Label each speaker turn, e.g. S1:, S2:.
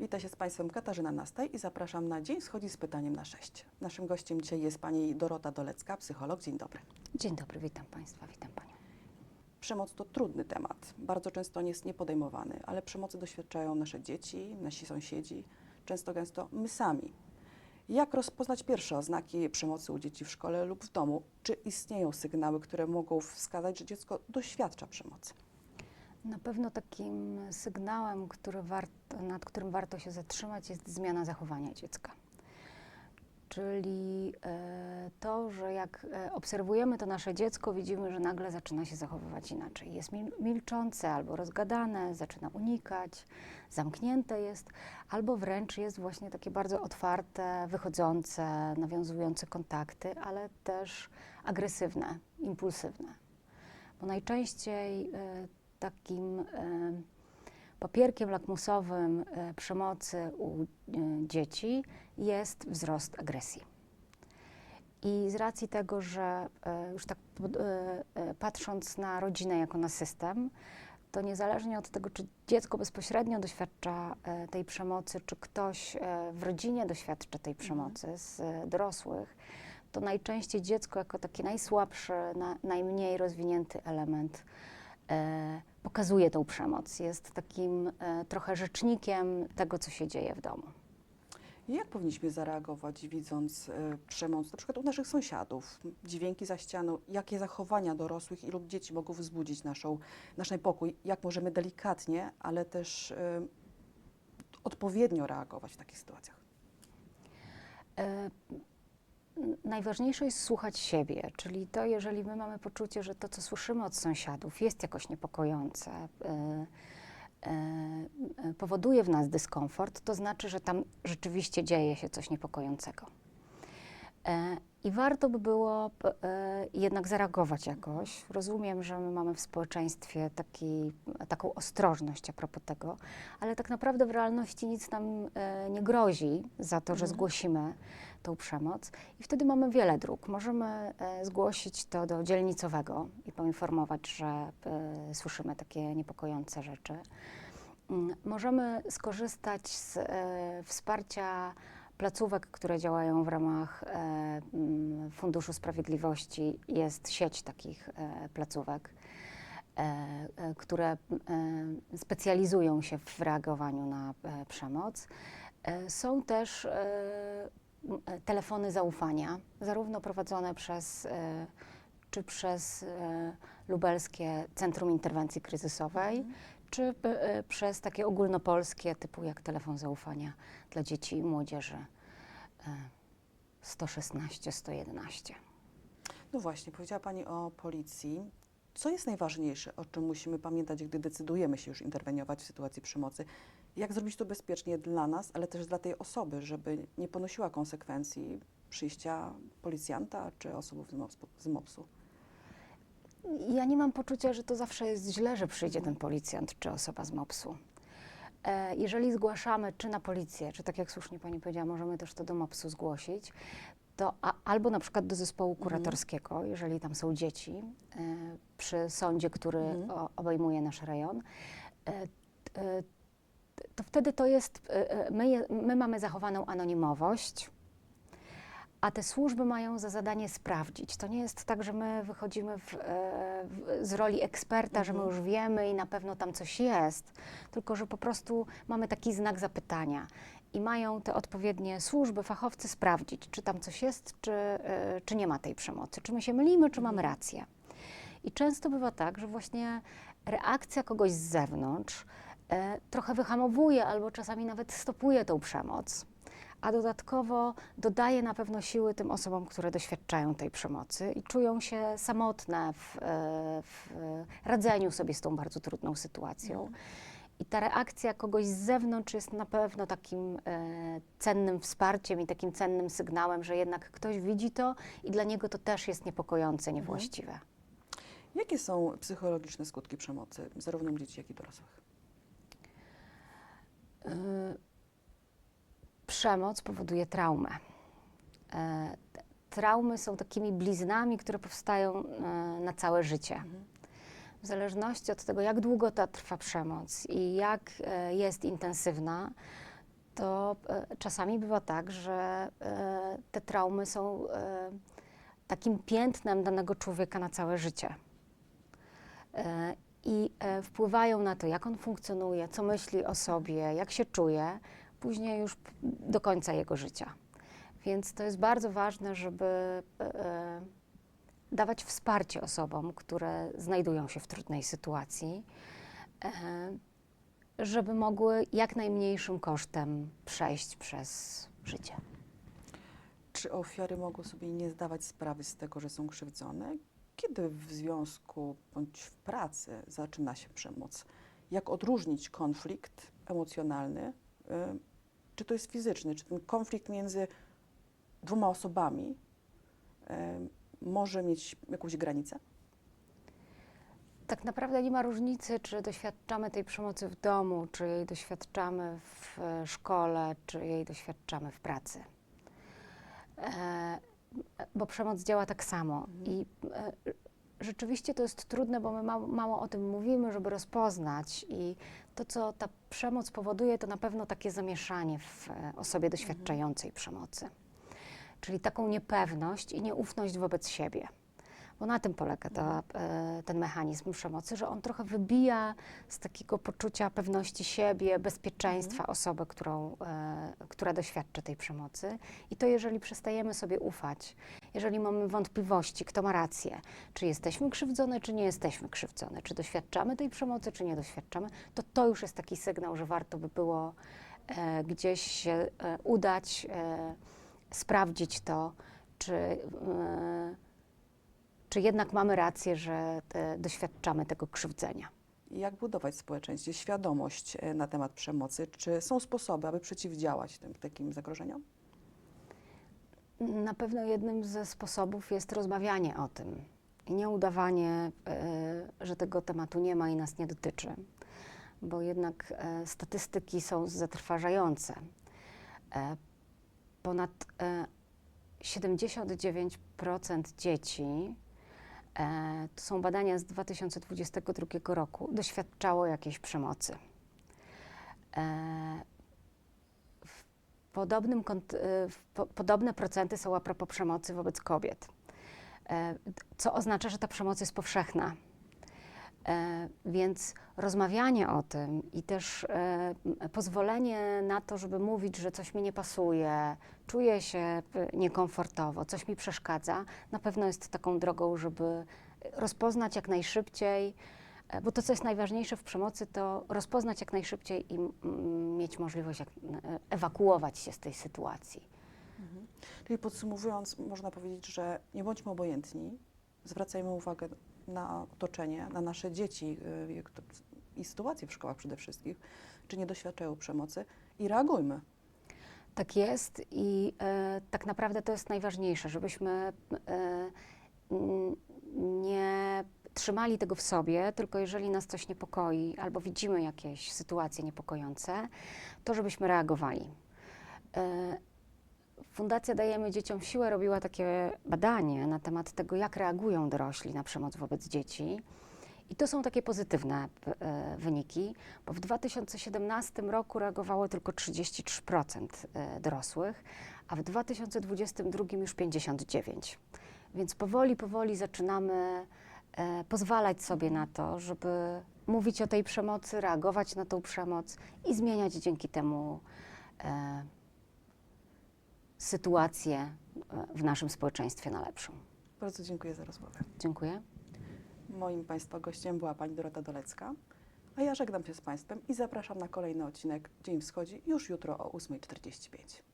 S1: Witam się z Państwem Katarzyna Nastaj i zapraszam na Dzień Schodzi z pytaniem na 6. Naszym gościem dzisiaj jest Pani Dorota Dolecka, psycholog. Dzień dobry.
S2: Dzień dobry, witam Państwa, witam Panią.
S1: Przemoc to trudny temat. Bardzo często nie jest niepodejmowany, ale przemocy doświadczają nasze dzieci, nasi sąsiedzi, często gęsto my sami. Jak rozpoznać pierwsze oznaki przemocy u dzieci w szkole lub w domu? Czy istnieją sygnały, które mogą wskazać, że dziecko doświadcza przemocy?
S2: Na pewno takim sygnałem, który warto, nad którym warto się zatrzymać, jest zmiana zachowania dziecka. Czyli e, to, że jak e, obserwujemy to nasze dziecko, widzimy, że nagle zaczyna się zachowywać inaczej. Jest mil, milczące albo rozgadane, zaczyna unikać, zamknięte jest, albo wręcz jest właśnie takie bardzo otwarte, wychodzące, nawiązujące kontakty, ale też agresywne, impulsywne. Bo najczęściej e, takim e, papierkiem lakmusowym e, przemocy u e, dzieci jest wzrost agresji. I z racji tego, że już tak patrząc na rodzinę jako na system, to niezależnie od tego, czy dziecko bezpośrednio doświadcza tej przemocy, czy ktoś w rodzinie doświadcza tej przemocy z dorosłych, to najczęściej dziecko jako taki najsłabszy, na, najmniej rozwinięty element e, pokazuje tą przemoc. Jest takim e, trochę rzecznikiem tego, co się dzieje w domu.
S1: Jak powinniśmy zareagować, widząc e, przemoc na przykład u naszych sąsiadów, dźwięki za ścianą, jakie zachowania dorosłych i lub dzieci mogą wzbudzić naszą, nasz niepokój, jak możemy delikatnie, ale też e, odpowiednio reagować w takich sytuacjach?
S2: Najważniejsze jest słuchać siebie, czyli to, jeżeli my mamy poczucie, że to, co słyszymy od sąsiadów, jest jakoś niepokojące, e, e, e, powoduje w nas dyskomfort, to znaczy, że tam rzeczywiście dzieje się coś niepokojącego. E, I warto by było e, jednak zareagować jakoś. Rozumiem, że my mamy w społeczeństwie taki, taką ostrożność a propos tego, ale tak naprawdę w realności nic nam e, nie grozi za to, że
S1: Mhm.
S2: zgłosimy tą przemoc. I wtedy mamy wiele dróg. Możemy e, zgłosić to do dzielnicowego i poinformować, że e, słyszymy takie niepokojące rzeczy. Mm, Możemy skorzystać z e, wsparcia placówek, które działają w ramach mm, Funduszu Sprawiedliwości. Jest sieć takich placówek, które specjalizują się w reagowaniu na przemoc. Są też telefony zaufania, zarówno prowadzone przez e, czy przez e, Lubelskie Centrum Interwencji Kryzysowej, czy p- e, przez takie ogólnopolskie, typu jak telefon zaufania dla dzieci i młodzieży e, 116, 111.
S1: No właśnie, powiedziała Pani o policji. Co jest najważniejsze, o czym musimy pamiętać, gdy decydujemy się już interweniować w sytuacji przemocy? Jak zrobić to bezpiecznie dla nas, ale też dla tej osoby, żeby nie ponosiła konsekwencji przyjścia policjanta czy osób z MOPS-u?
S2: Ja nie mam poczucia, że to zawsze jest źle, że przyjdzie ten policjant czy osoba z MOPS-u. E, Jeżeli zgłaszamy czy na policję, czy tak jak słusznie Pani powiedziała, możemy też to do MOPS-u zgłosić, to a, albo na przykład do zespołu kuratorskiego, jeżeli tam są dzieci, e, przy sądzie, który
S1: Mhm.
S2: o, obejmuje nasz rejon, e, t- to wtedy to jest, e, e, my, je- my mamy zachowaną anonimowość, a te służby mają za zadanie sprawdzić. To nie jest tak, że my wychodzimy w, e, w, z roli eksperta, że my
S1: Mhm.
S2: już wiemy i na pewno tam coś jest, tylko że po prostu mamy taki znak zapytania. I mają te odpowiednie służby, fachowcy sprawdzić, czy tam coś jest, czy, czy nie ma tej przemocy, czy my się mylimy, czy mamy rację. I często bywa tak, że właśnie reakcja kogoś z zewnątrz trochę wyhamowuje albo czasami nawet stopuje tą przemoc, a dodatkowo dodaje na pewno siły tym osobom, które doświadczają tej przemocy i czują się samotne w, e, w radzeniu sobie z tą bardzo trudną sytuacją. I ta reakcja kogoś z zewnątrz jest na pewno takim e, cennym wsparciem i takim cennym sygnałem, że jednak ktoś widzi to i dla niego to też jest niepokojące, niewłaściwe.
S1: Jakie są psychologiczne skutki przemocy, zarówno u dzieci, jak i dorosłych?
S2: Y, Przemoc powoduje traumę. E, Traumy są takimi bliznami, które powstają e, na całe życie. W zależności od tego, jak długo ta trwa przemoc i jak e, jest intensywna, to e, czasami bywa tak, że e, te traumy są e, takim piętnem danego człowieka na całe życie. E, I e, wpływają na to, jak on funkcjonuje, co myśli o sobie, jak się czuje, później już do końca jego życia. Więc to jest bardzo ważne, żeby e, dawać wsparcie osobom, które znajdują się w trudnej sytuacji, e, żeby mogły jak najmniejszym kosztem przejść przez życie.
S1: Czy ofiary mogą sobie nie zdawać sprawy z tego, że są krzywdzone? Kiedy w związku bądź w pracy zaczyna się przemoc? Jak odróżnić konflikt emocjonalny? y, Czy to jest fizyczny? Czy ten konflikt między dwoma osobami y, może mieć jakąś granicę?
S2: Tak naprawdę nie ma różnicy, czy doświadczamy tej przemocy w domu, czy jej doświadczamy w e, szkole, czy jej doświadczamy w pracy. E, bo przemoc działa tak samo. I e, rzeczywiście to jest trudne, bo my mało, mało o tym mówimy, żeby rozpoznać. I to, co ta przemoc powoduje, to na pewno takie zamieszanie w e, osobie doświadczającej przemocy. Czyli taką niepewność i nieufność wobec siebie. Bo na tym polega ta, e, ten mechanizm przemocy, że on trochę wybija z takiego poczucia pewności siebie, bezpieczeństwa osobę, którą, e, która doświadcza tej przemocy. I to jeżeli przestajemy sobie ufać, jeżeli mamy wątpliwości, kto ma rację, czy jesteśmy krzywdzone, czy nie jesteśmy krzywdzone, czy doświadczamy tej przemocy, czy nie doświadczamy, to to już jest taki sygnał, że warto by było e, gdzieś się e, udać, e, sprawdzić to, czy, e, czy jednak mamy rację, że e, doświadczamy tego krzywdzenia.
S1: Jak budować w społeczeństwie świadomość y, na temat przemocy? Czy są sposoby, aby przeciwdziałać tym takim zagrożeniom?
S2: Na pewno jednym ze sposobów jest rozmawianie o tym i nie udawanie, e, że tego tematu nie ma i nas nie dotyczy, bo jednak e, statystyki są zatrważające. E, Ponad e, 79% dzieci, to są badania z 2022 roku, doświadczało jakiejś przemocy. Podobnym, w po, podobne procenty są a propos przemocy wobec kobiet, e, co oznacza, że ta przemoc jest powszechna. E, Więc rozmawianie o tym i też e, pozwolenie na to, żeby mówić, że coś mi nie pasuje, czuję się niekomfortowo, coś mi przeszkadza, na pewno jest taką drogą, żeby rozpoznać jak najszybciej, bo to, co jest najważniejsze w przemocy, to rozpoznać jak najszybciej i mieć możliwość e, ewakuować się z tej sytuacji.
S1: Czyli podsumowując, można powiedzieć, że nie bądźmy obojętni, zwracajmy uwagę na otoczenie, na nasze dzieci to- i sytuacje w szkołach przede wszystkim, czy nie doświadczają przemocy i reagujmy.
S2: Tak jest i e, tak naprawdę to jest najważniejsze, żebyśmy e, nie trzymali tego w sobie, tylko jeżeli nas coś niepokoi albo widzimy jakieś sytuacje niepokojące, to żebyśmy reagowali. E, Fundacja Dajemy Dzieciom Siłę robiła takie badanie na temat tego, jak reagują dorośli na przemoc wobec dzieci. I to są takie pozytywne e, wyniki, bo w 2017 roku reagowało tylko 33% e, dorosłych, a w 2022 już 59%. Więc powoli, powoli zaczynamy pozwalać sobie na to, żeby mówić o tej przemocy, reagować na tą przemoc i zmieniać dzięki temu e, sytuację e, w naszym społeczeństwie na lepszą.
S1: Bardzo dziękuję za rozmowę.
S2: Dziękuję.
S1: Moim Państwa gościem była Pani Dorota Dolecka, a ja żegnam się z Państwem i zapraszam na kolejny odcinek Dzień Wschodzi już jutro o 8.45.